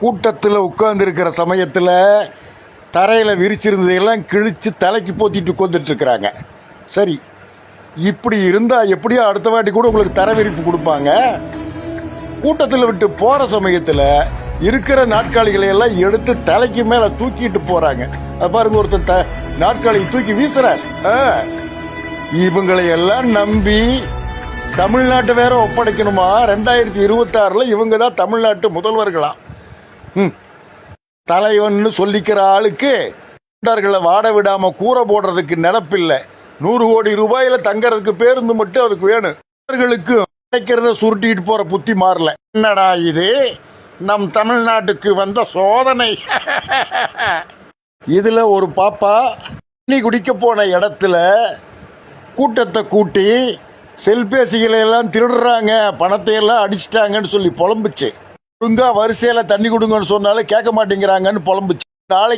கூட்டத்தில் உட்கார்ந்துருக்கிற சமயத்தில் தரையில் விரிச்சிருந்ததையெல்லாம் கிழித்து தலைக்கு போத்திட்டு உட்காந்துட்ருக்குறாங்க சரி இப்படி இருந்தால் எப்படியோ அடுத்த வாட்டி கூட உங்களுக்கு தர விரிப்பு கொடுப்பாங்க. கூட்டத்தில் விட்டு போகிற சமயத்தில் இருக்கிற நாட்காலிகளை எல்லாம் எடுத்து தலைக்கு மேலே தூக்கிட்டு போகிறாங்க பாருங்க ஒருத்தர் த நாட்காலி தூக்கி வீசுறார். ஆ. இவங்களை எல்லாம் நம்பி தமிழ்நாட்டை வேற ஒப்படைக்கணுமா? ரெண்டாயிரத்தி இருபத்தாறுல இவங்க தான் தமிழ்நாட்டு முதல்வர்களாம் தலைவன்னு சொல்லிக்கிற ஆளுக்கு தொண்டர்களை வாட விடாம கூரை போடுறதுக்கு நினப்பில்லை நூறு கோடி ரூபாயில தங்கறதுக்கு பேருந்து மட்டும் அதுக்கு வேணும். கிடைக்கிறத சுருட்டிட்டு போற புத்தி மாறல. என்னடா இது? நம் தமிழ்நாட்டுக்கு வந்த சோதனை. இதுல ஒரு பாப்பா தண்ணி குடிக்க போன இடத்துல கூட்டத்தை கூட்டி செல்பேசிகளை எல்லாம் திருடுறாங்க பணத்தை எல்லாம் அடிச்சிட்டாங்கன்னு சொல்லி புலம்புச்சு. ஒழுங்கா வரிசையில தண்ணி கொடுங்கன்னு சொன்னாலே கேட்க மாட்டேங்கிறாங்கன்னு புலம்புச்சு. நாளைக்கு